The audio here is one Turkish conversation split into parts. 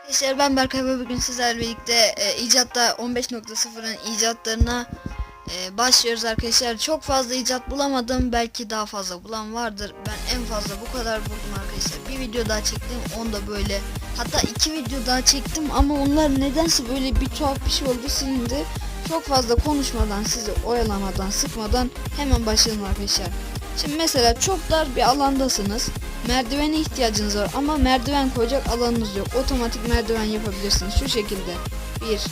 Arkadaşlar ben Berkay ve bugün sizlerle birlikte e, icatta 15.0'ın icatlarına e, başlıyoruz arkadaşlar. Çok fazla icat bulamadım. Belki daha fazla bulan vardır. Ben en fazla bu kadar buldum arkadaşlar. Bir video daha çektim. Onda böyle hatta iki video daha çektim ama onlar nedense böyle bir tuhaf bir şey oldu silindi. Çok fazla konuşmadan sizi oyalamadan sıkmadan hemen başlayalım arkadaşlar. Şimdi mesela çok dar bir alandasınız. Merdivene ihtiyacınız var ama merdiven koyacak alanınız yok. Otomatik merdiven yapabilirsiniz. Şu şekilde. 1, 1, 2,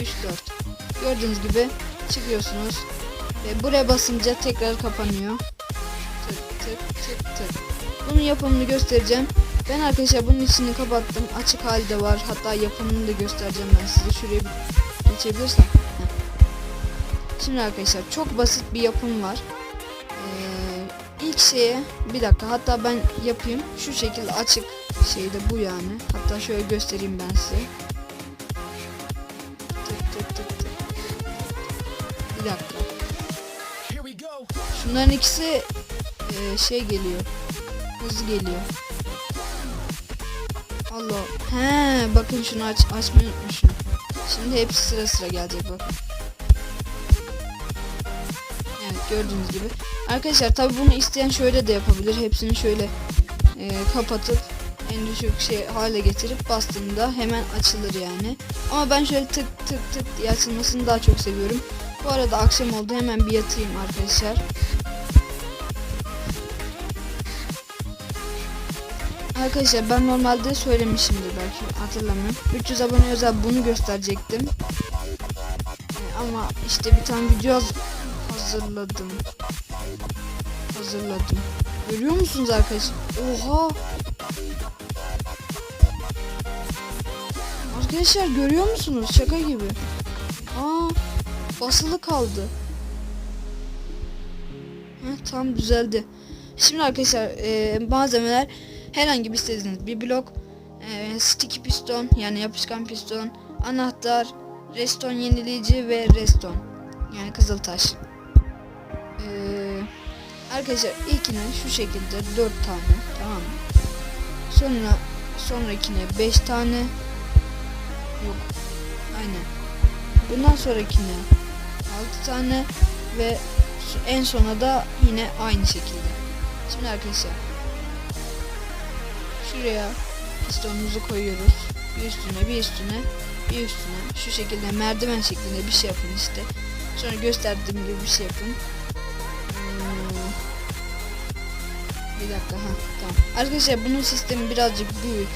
3, 4. Gördüğünüz gibi çıkıyorsunuz. Ve buraya basınca tekrar kapanıyor. Tık tık tık tık. Bunun yapımını göstereceğim. Ben arkadaşlar bunun içini kapattım. Açık halde var. Hatta yapımını da göstereceğim ben size. Şuraya geçebilirsem. Şimdi arkadaşlar çok basit bir yapım var. İlk şeye bir dakika hatta ben yapayım. Şu şekilde açık şey de bu yani. Hatta şöyle göstereyim ben size. Tık tık tık tık. Bir dakika. Şunların ikisi e, şey geliyor. Hızlı geliyor. Allah. He, bakın şunu aç açmayı unutmuşum. Şimdi hepsi sıra sıra gelecek bakın. Evet gördüğünüz gibi. Arkadaşlar tabi bunu isteyen şöyle de yapabilir. Hepsini şöyle e, kapatıp en düşük şey hale getirip bastığında hemen açılır yani. Ama ben şöyle tık tık tık diye açılmasını daha çok seviyorum. Bu arada akşam oldu hemen bir yatayım arkadaşlar. Arkadaşlar ben normalde söylemişimdir belki hatırlamıyorum. 300 abone özel bunu gösterecektim. Ama işte bir tane video haz- hazırladım. Hazırladım. Görüyor musunuz arkadaşlar? Oha! Arkadaşlar görüyor musunuz? Şaka gibi. Aa, basılı kaldı. Heh, tam düzeldi. Şimdi arkadaşlar e, malzemeler herhangi bir istediğiniz bir blok, e, sticky piston yani yapışkan piston, anahtar, reston yenileyici ve reston yani kızıltaş. E, arkadaşlar ilkine şu şekilde 4 tane tamam? Sonra sonrakine 5 tane yok aynen. Bundan sonrakine 6 tane ve en sona da yine aynı şekilde. Şimdi arkadaşlar şuraya pistonumuzu koyuyoruz. Bir üstüne bir üstüne bir üstüne şu şekilde merdiven şeklinde bir şey yapın işte. Sonra gösterdiğim gibi bir şey yapın. Bir dakika ha tamam. Arkadaşlar bunun sistemi birazcık büyük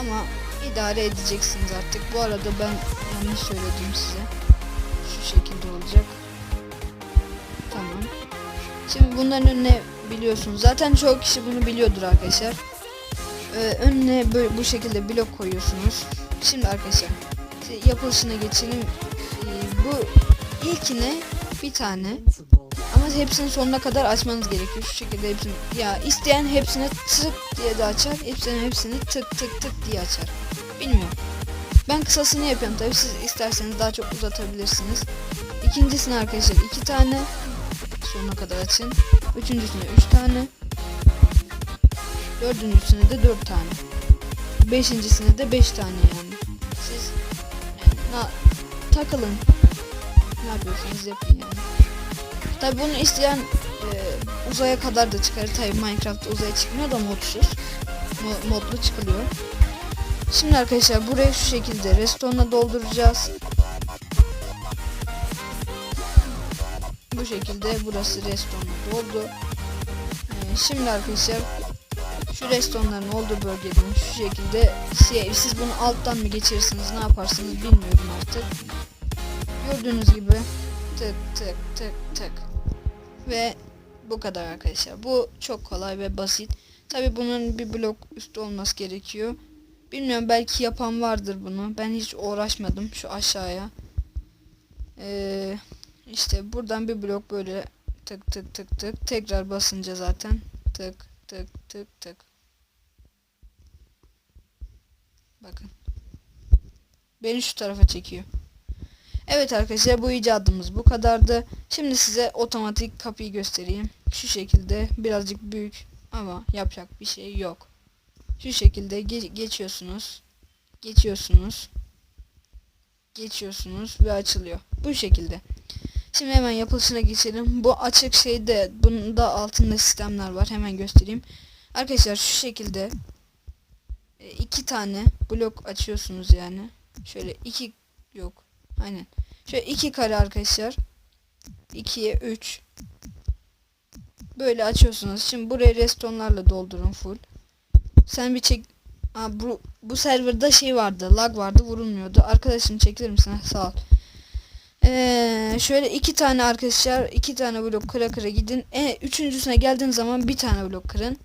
ama idare edeceksiniz artık. Bu arada ben yanlış söyledim size. Şu şekilde olacak. Tamam. Şimdi bunların önüne biliyorsunuz. Zaten çoğu kişi bunu biliyordur arkadaşlar. Ee, önüne böyle bu şekilde blok koyuyorsunuz. Şimdi arkadaşlar yapılışına geçelim. Ee, bu ilkine bir tane ama hepsinin sonuna kadar açmanız gerekiyor. Şu şekilde hepsini ya isteyen hepsine tık diye de açar. Hepsinin hepsini tık tık tık diye açar. Bilmiyorum. Ben kısasını yapıyorum tabi siz isterseniz daha çok uzatabilirsiniz. İkincisini arkadaşlar iki tane sonuna kadar açın. Üçüncüsüne üç tane. Dördüncüsüne de dört tane. Beşincisine de beş tane yani. Siz yani, takılın. Ne yapıyorsanız yapın yani. Tabi bunu isteyen e, uzaya kadar da çıkarır. Tabi Minecraft'ta uzaya çıkmıyor da modsuz. Mo- modlu çıkılıyor. Şimdi arkadaşlar burayı şu şekilde restonla dolduracağız. Bu şekilde burası restonla doldu. Ee, şimdi arkadaşlar şu restonların olduğu bölgeden şu şekilde siz bunu alttan mı geçirirsiniz ne yaparsınız bilmiyorum artık. Gördüğünüz gibi tık tık tık tık ve bu kadar arkadaşlar. Bu çok kolay ve basit. Tabi bunun bir blok üstü olması gerekiyor. Bilmiyorum belki yapan vardır bunu. Ben hiç uğraşmadım şu aşağıya. Ee, işte buradan bir blok böyle tık tık tık tık tekrar basınca zaten tık tık tık tık. Bakın. Beni şu tarafa çekiyor. Evet arkadaşlar bu icadımız bu kadardı. Şimdi size otomatik kapıyı göstereyim. Şu şekilde birazcık büyük ama yapacak bir şey yok. Şu şekilde ge- geçiyorsunuz. Geçiyorsunuz. Geçiyorsunuz ve açılıyor. Bu şekilde. Şimdi hemen yapılışına geçelim. Bu açık şeyde bunda altında sistemler var. Hemen göstereyim. Arkadaşlar şu şekilde e, iki tane blok açıyorsunuz yani. Şöyle iki yok. Aynen. Şöyle iki kare arkadaşlar. 2'ye 3. Böyle açıyorsunuz. Şimdi buraya restonlarla doldurun full. Sen bir çek Aa, bu, bu serverda şey vardı. Lag vardı. Vurulmuyordu. Arkadaşım çekilir misin? Sağ ol. Ee, şöyle iki tane arkadaşlar iki tane blok kıra kıra gidin. E, üçüncüsüne geldiğin zaman bir tane blok kırın.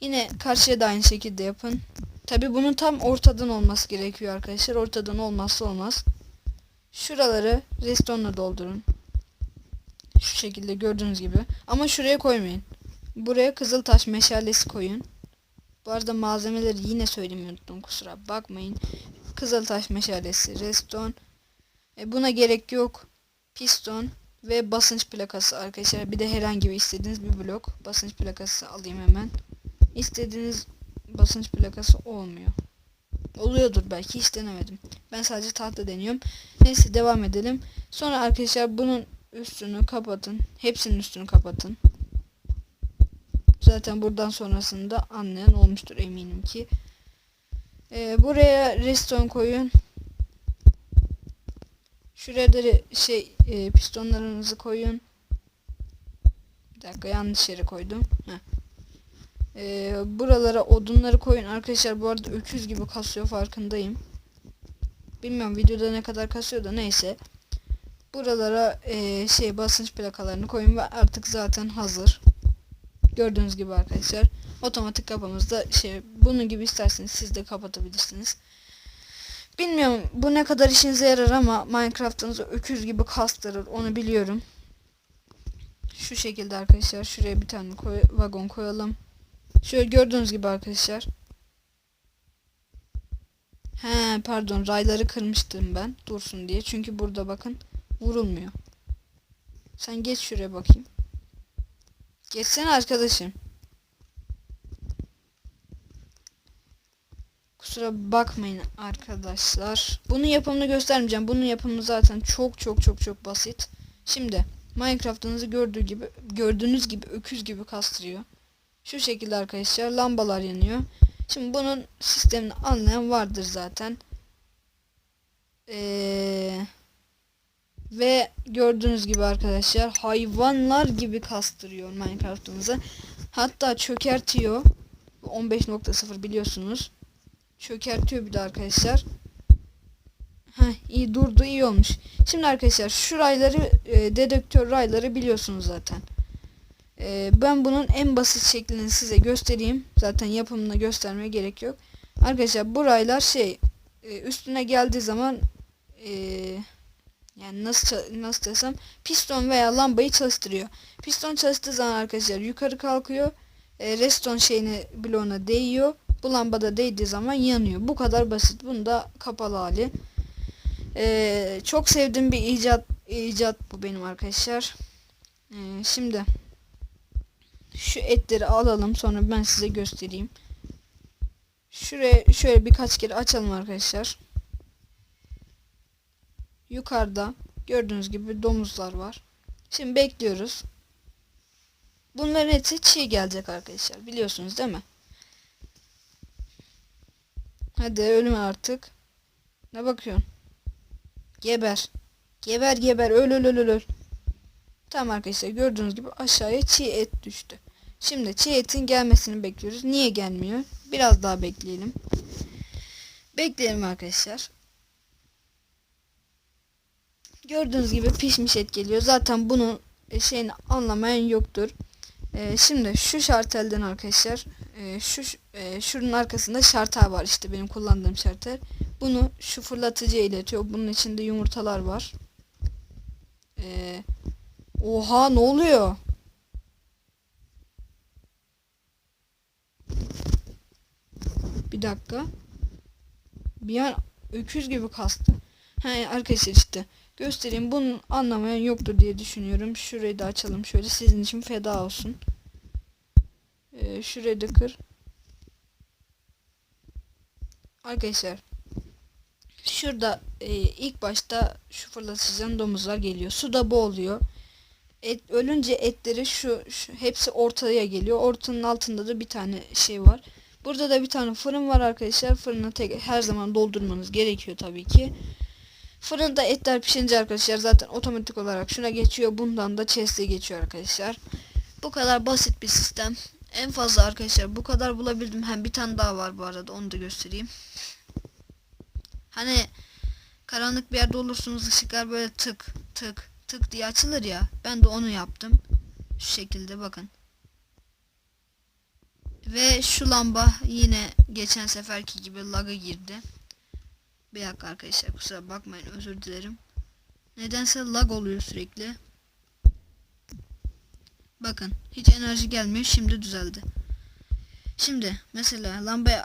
Yine karşıya da aynı şekilde yapın. Tabi bunun tam ortadan olması gerekiyor arkadaşlar. Ortadan olmazsa olmaz. Şuraları restonla doldurun. Şu şekilde gördüğünüz gibi. Ama şuraya koymayın. Buraya kızıl taş meşalesi koyun. Bu arada malzemeleri yine söylemeyi unuttum kusura bakmayın. Kızıl taş meşalesi, reston. E, buna gerek yok. Piston ve basınç plakası arkadaşlar. Bir de herhangi bir istediğiniz bir blok. Basınç plakası alayım hemen. İstediğiniz basınç plakası olmuyor. Oluyordur belki hiç denemedim. Ben sadece tahta deniyorum. Neyse devam edelim. Sonra arkadaşlar bunun üstünü kapatın. Hepsinin üstünü kapatın. Zaten buradan sonrasında anlayan olmuştur eminim ki. Ee, buraya redstone koyun. Şuraya da şey e, pistonlarınızı koyun. Bir dakika yanlış yere koydum. Heh. Ee, buralara odunları koyun. Arkadaşlar bu arada öküz gibi kasıyor farkındayım. Bilmiyorum videoda ne kadar kasıyor da neyse. Buralara e, şey basınç plakalarını koyun ve artık zaten hazır. Gördüğünüz gibi arkadaşlar. Otomatik kapımızda şey bunun gibi isterseniz siz de kapatabilirsiniz. Bilmiyorum bu ne kadar işinize yarar ama Minecraft'ınızı öküz gibi kastırır onu biliyorum. Şu şekilde arkadaşlar şuraya bir tane koy, vagon koyalım. Şöyle gördüğünüz gibi arkadaşlar. He pardon rayları kırmıştım ben dursun diye. Çünkü burada bakın vurulmuyor. Sen geç şuraya bakayım. Geçsene arkadaşım. Kusura bakmayın arkadaşlar. Bunun yapımını göstermeyeceğim. Bunun yapımı zaten çok çok çok çok basit. Şimdi Minecraft'ınızı gördüğü gibi gördüğünüz gibi öküz gibi kastırıyor. Şu şekilde arkadaşlar lambalar yanıyor. Şimdi bunun sistemini anlayan vardır zaten. Ee, ve gördüğünüz gibi arkadaşlar hayvanlar gibi kastırıyor Minecraft'ınızı. Hatta çökertiyor. 15.0 biliyorsunuz. Çökertiyor bir de arkadaşlar. Heh, iyi durdu iyi olmuş. Şimdi arkadaşlar şu rayları e, dedektör rayları biliyorsunuz zaten. E, ben bunun en basit şeklini size göstereyim. Zaten yapımını göstermeye gerek yok. Arkadaşlar bu raylar şey e, üstüne geldiği zaman e, yani nasıl nasıl desem piston veya lambayı çalıştırıyor. Piston çalıştığı zaman arkadaşlar yukarı kalkıyor. E, reston şeyine bloğuna değiyor. Bu lambada değdiği zaman yanıyor. Bu kadar basit. Bunun da kapalı hali. E, çok sevdiğim bir icat icat bu benim arkadaşlar. E, şimdi şu etleri alalım sonra ben size göstereyim. Şuraya şöyle birkaç kere açalım arkadaşlar. Yukarıda gördüğünüz gibi domuzlar var. Şimdi bekliyoruz. Bunların eti çiğ gelecek arkadaşlar. Biliyorsunuz değil mi? Hadi ölüm artık. Ne bakıyorsun? Geber. Geber geber öl öl öl, öl. Tamam arkadaşlar gördüğünüz gibi aşağıya çiğ et düştü. Şimdi çiğ etin gelmesini bekliyoruz. Niye gelmiyor? Biraz daha bekleyelim. Bekleyelim arkadaşlar. Gördüğünüz gibi pişmiş et geliyor. Zaten bunun e, şeyini anlamayan yoktur. E, şimdi şu şartelden arkadaşlar e, şu e, şunun arkasında şartel var işte benim kullandığım şartel. Bunu şu fırlatıcıya iletiyor. Bunun içinde yumurtalar var. E, oha ne oluyor? Bir dakika. Bir an öküz gibi kastı. He arkadaşlar işte göstereyim. Bunun anlamayan yoktur diye düşünüyorum. Şurayı da açalım şöyle sizin için feda olsun. Ee, şurayı da kır. Arkadaşlar Şurada e, ilk başta şu fırlatıcıdan domuzlar geliyor. Suda boğuluyor. Et, ölünce etleri şu, şu hepsi ortaya geliyor. Ortanın altında da bir tane şey var. Burada da bir tane fırın var arkadaşlar. Fırını tek, her zaman doldurmanız gerekiyor tabii ki. Fırında etler pişince arkadaşlar zaten otomatik olarak şuna geçiyor. Bundan da chest'e geçiyor arkadaşlar. Bu kadar basit bir sistem. En fazla arkadaşlar bu kadar bulabildim. Hem bir tane daha var bu arada onu da göstereyim. Hani karanlık bir yerde olursunuz ışıklar böyle tık tık tık diye açılır ya. Ben de onu yaptım. Şu şekilde bakın. Ve şu lamba yine geçen seferki gibi lag'a girdi. Bir dakika arkadaşlar kusura bakmayın özür dilerim. Nedense lag oluyor sürekli. Bakın hiç enerji gelmiyor şimdi düzeldi. Şimdi mesela lambayı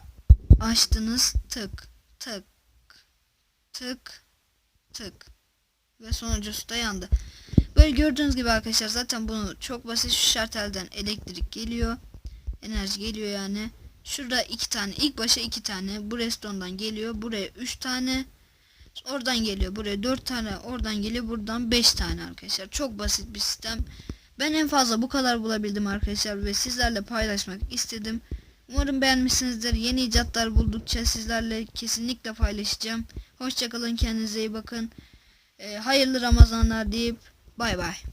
açtınız tık tık tık tık ve sonuncusu da yandı. Böyle gördüğünüz gibi arkadaşlar zaten bunu çok basit şu şartelden elektrik geliyor. Enerji geliyor yani. Şurada iki tane ilk başa iki tane bu restondan geliyor buraya üç tane oradan geliyor buraya dört tane oradan geliyor buradan beş tane arkadaşlar çok basit bir sistem ben en fazla bu kadar bulabildim arkadaşlar ve sizlerle paylaşmak istedim umarım beğenmişsinizdir yeni icatlar buldukça sizlerle kesinlikle paylaşacağım hoşçakalın kendinize iyi bakın Ee, hayırlı ramazanlar deyip bay bay